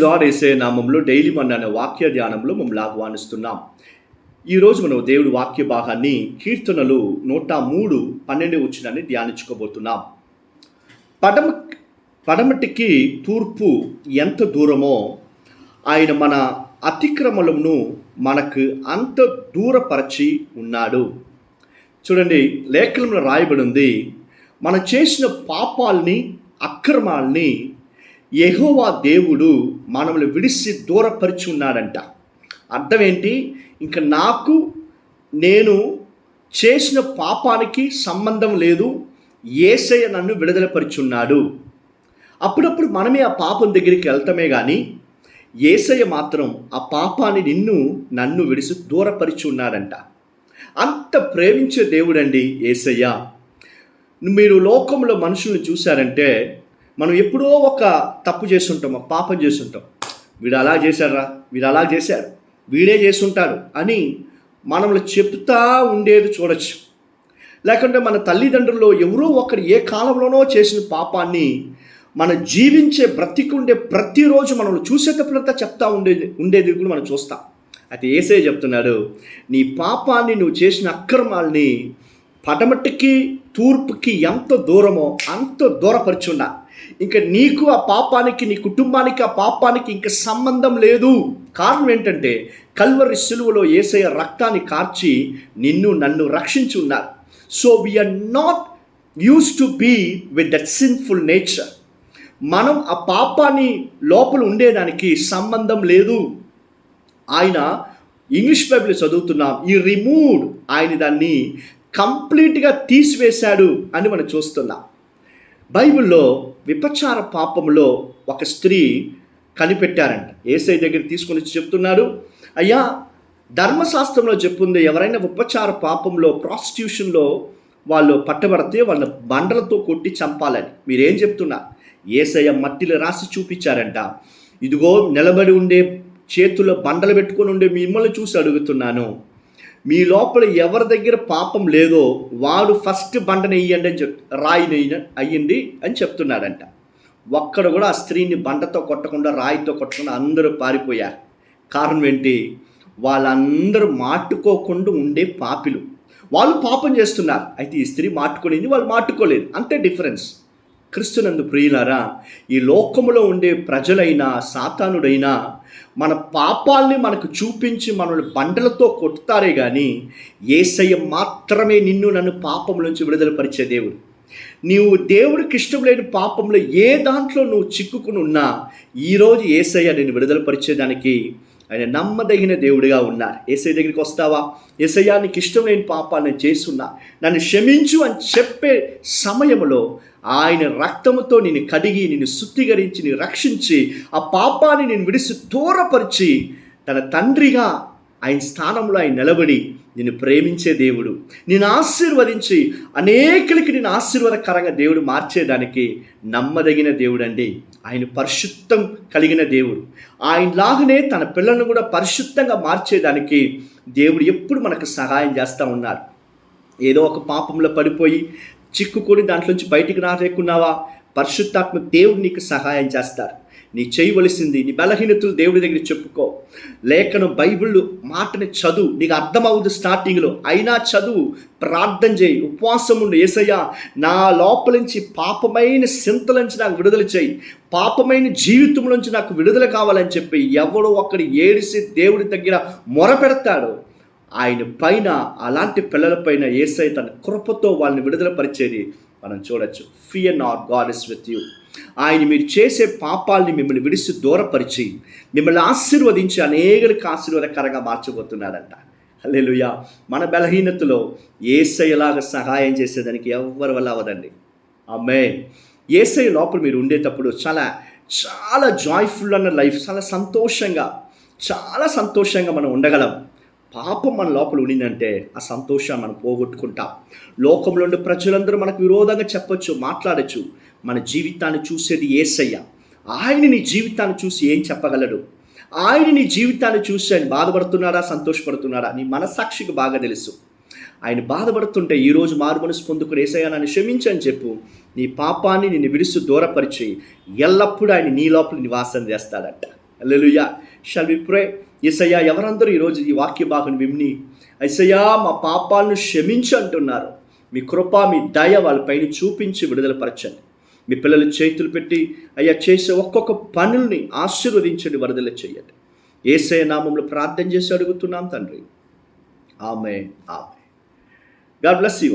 Lord వేసే నామంలో daily మన అనే వాక్య ధ్యానంలో మమ్మల్ని ఆహ్వానిస్తున్నాం ఈరోజు మనం దేవుడి వాక్య భాగాన్ని కీర్తనలు నూట మూడు పన్నెండు వచ్చినని ధ్యానించుకోబోతున్నాం. పడమ పడమటికి తూర్పు ఎంత దూరమో ఆయన మన అతిక్రమలను మనకు అంత దూరపరచి ఉన్నాడు. చూడండి లేఖనంలో రాయబడి ఉంది మనం చేసిన పాపాల్ని అక్రమాల్ని యహోవా దేవుడు మనల్ని విడిసి దూరపరిచి ఉన్నాడంట. అర్థం ఏంటి? ఇంకా నాకు నేను చేసిన పాపానికి సంబంధం లేదు. ఏసయ్య నన్ను విడుదలపరిచున్నాడు. అప్పుడప్పుడు మనమే ఆ పాపం దగ్గరికి వెళ్తామే కానీ ఏసయ్య మాత్రం ఆ పాపాన్ని నిన్ను నన్ను విడిసి దూరపరిచి ఉన్నాడంట. అంత ప్రేమించే దేవుడండి ఏసయ్య. మీరు లోకంలో మనుషుల్ని చూశారంటే మనం ఎప్పుడో ఒక తప్పు చేస్తుంటాం ఒక పాపం చేస్తుంటాం. వీడు అలా చేశారా వీడు అలా చేశారు వీడే చేస్తుంటాడు అని మనల్ని చెప్తా ఉండేది చూడొచ్చు. లేకుంటే మన తల్లిదండ్రులు ఎవరో ఒకరు ఏ కాలంలోనో చేసిన పాపాన్ని మన జీవించే బ్రతికుండే ప్రతిరోజు మనం చూసేటప్పుడంతా చెప్తా ఉండేది ఉండేది కూడా మనం చూస్తాం. అయితే ఏసే చెప్తున్నాడు నీ పాపాన్ని నువ్వు చేసిన అక్రమాల్ని పడమటికి తూర్పుకి ఎంత దూరమో అంత దూరపరుచున్నా ఇంకా నీకు ఆ పాపానికి నీ కుటుంబానికి ఆ పాపానికి ఇంకా సంబంధం లేదు. కారణం ఏంటంటే కల్వరి సిలువలో ఏసయ్య రక్తాన్ని కార్చి నిన్ను నన్ను రక్షించున్నారు. So we're not used to be with that sinful nature మనం ఆ పాపాన్ని లోపల ఉండేదానికి సంబంధం లేదు. ఆయన ఇంగ్లీష్ బైబిల్ చదువుతున్నాం. ఈ రిమూవ్డ్ ఆయన దాన్ని కంప్లీట్గా తీసివేశాడు అని మనం చూస్తున్నాం. బైబిల్లో విపచార పాపంలో ఒక స్త్రీ కనిపెట్టారంట. ఏసై దగ్గర తీసుకొని వచ్చి చెప్తున్నాడు అయ్యా ధర్మశాస్త్రంలో చెప్పుంది ఎవరైనా ఉపచార పాపంలో ప్రాస్టిట్యూషన్లో వాళ్ళు పట్టబడితే వాళ్ళ బండలతో కొట్టి చంపాలని. మీరేం చెప్తున్నా? ఏసయ్య మట్టిలో రాసి చూపించారంట. ఇదిగో నిలబడి ఉండే చేతుల్లో బండలు పెట్టుకొని ఉండే మిమ్మల్ని చూసి అడుగుతున్నాను. మీ లోపల ఎవరి దగ్గర పాపం లేదో వాడు ఫస్ట్ బండని వేయండి అని చెప్ రాయిని అయ్యండి అని చెప్తున్నాడంట. ఒక్కడు కూడా ఆ స్త్రీని బండతో కొట్టకుండా రాయితో కొట్టకుండా అందరూ పారిపోయారు. కారణం ఏంటి? వాళ్ళందరూ మాట్టుకోకుండా ఉండే పాపిలు. వాళ్ళు పాపం చేస్తున్నారు. అయితే ఈ స్త్రీ మాట్టుకునేది వాళ్ళు మాట్టుకోలేదు. అంతే డిఫరెన్స్ క్రిస్తునందు ప్రియులారా ఈ లోకములో ఉండే ప్రజలైనా సాతానుడైనా మన పాపాల్ని మనకు చూపించి మనల్ని బండలతో కొట్టుతారే కానీ ఏసయ్య మాత్రమే నిన్ను నన్ను పాపం నుంచి విడుదలపరిచే దేవుడు. నీవు దేవుడికి ఇష్టం లేని పాపంలో ఏ దాంట్లో నువ్వు చిక్కుకుని ఉన్నా ఈరోజు ఏసయ్య నేను విడుదలపరిచేదానికి ఆయన నమ్మదగిన దేవుడిగా ఉన్నారు. ఏసై దగ్గరికి వస్తావా? ఏసయ్యా నీకు ఇష్టం లేని పాపాన్ని చేస్తున్నా. నన్ను క్షమించు అని చెప్పే సమయంలో ఆయన రక్తముతో నిన్ను కడిగి నిన్ను శుద్ధీకరించి నిన్ను రక్షించి ఆ పాపాన్ని నేను విడిసి దూరపరిచి తన తండ్రిగా ఆయన స్థానంలో ఆయన నిలబడి నిన్ను ప్రేమించే దేవుడు. నేను ఆశీర్వదించి అనేకులకి నేను ఆశీర్వాదకరంగా దేవుడు మార్చేదానికి నమ్మదగిన దేవుడు అండి ఆయన పరిశుద్ధం కలిగిన దేవుడు. ఆయనలాగానే తన పిల్లలను కూడా పరిశుద్ధంగా మార్చేదానికి దేవుడు ఎప్పుడు మనకు సహాయం చేస్తూ ఉన్నారు. ఏదో ఒక పాపంలో పడిపోయి చిక్కుకొని దాంట్లోంచి బయటికి రాలేకున్నావా పరిశుద్ధాత్మ దేవుడు నీకు సహాయం చేస్తారు. నీ చేయవలసింది నీ బలహీనతలు దేవుడి దగ్గర చెప్పుకో. లేఖనం బైబిల్ మాటని చదువు. నీకు అర్థమవుతుంది స్టార్టింగ్లో. అయినా చదువు ప్రార్థన చేయి. ఉపవాసం ఉండు ఏసయ్య. నా లోపల నుంచి పాపమైన సింతల నుంచి నాకు విడుదల చేయి. పాపమైన జీవితం నుంచి నాకు విడుదల కావాలని చెప్పి ఎవడో ఒక్కడి ఏడిసి దేవుడి దగ్గర మొరపెడతాడు. ఆయన పైన అలాంటి పిల్లలపైన ఏసై తన కృపతో వాళ్ళని విడుదల పరిచేది మనం చూడొచ్చు. Fear not God is with you ఆయన మీరు చేసే పాపాలని మిమ్మల్ని విడిసి దూరపరిచి మిమ్మల్ని ఆశీర్వదించి అనేకలకు ఆశీర్వాదకరంగా మార్చబోతున్నాడంట. హల్లెలూయా మన బలహీనతలో ఏసయ్యలాగా సహాయం చేసేదానికి ఎవరి వల్ల అవ్వదండి. అమ్మే ఏసై లోపల మీరు ఉండేటప్పుడు చాలా చాలా జాయ్ఫుల్ అన్న లైఫ్ చాలా సంతోషంగా చాలా సంతోషంగా మనం ఉండగలం. పాపం మన లోపల ఉండిందంటే ఆ సంతోషాన్ని మనం పోగొట్టుకుంటాం. లోకంలో ఉండే ప్రజలందరూ మనకు విరోధంగా చెప్పొచ్చు మాట్లాడచ్చు. మన జీవితాన్ని చూసేది ఏసయ్య. ఆయన నీ జీవితాన్ని చూసి ఏం చెప్పగలడు? ఆయన నీ జీవితాన్ని చూసి ఆయన బాధపడుతున్నాడా సంతోషపడుతున్నాడా? నీ మనసాక్షికి బాగా తెలుసు. ఆయన బాధపడుతుంటే ఈరోజు మారు మనసు పొందుకుని ఏసయ్య నన్ను క్షమించని చెప్పు. నీ పాపాన్ని నిన్ను విడుసు దూరపరిచి ఎల్లప్పుడూ ఆయన నీ లోపల నివాసం చేస్తాడంట. అల్లెలుయా షల్ వి ప్రే ఇసయ్యా ఎవరందరూ ఈరోజు ఈ వాక్య భాగం విమ్ని ఐసయ్యా మా పాపాలను క్షమించి అంటున్నారు. మీ కృప మీ దయ వాళ్ళపైన చూపించి విడుదలపరచండి మీ పిల్లలు చేతులు పెట్టి అయ్యా చేసే ఒక్కొక్క పనుల్ని ఆశీర్వదించండి వరదల చేయండి ఏసయ నామంలో ప్రార్థన చేసి అడుగుతున్నాం తండ్రి. ఆమె ఆమె గాడ్ బ్లెస్ యూ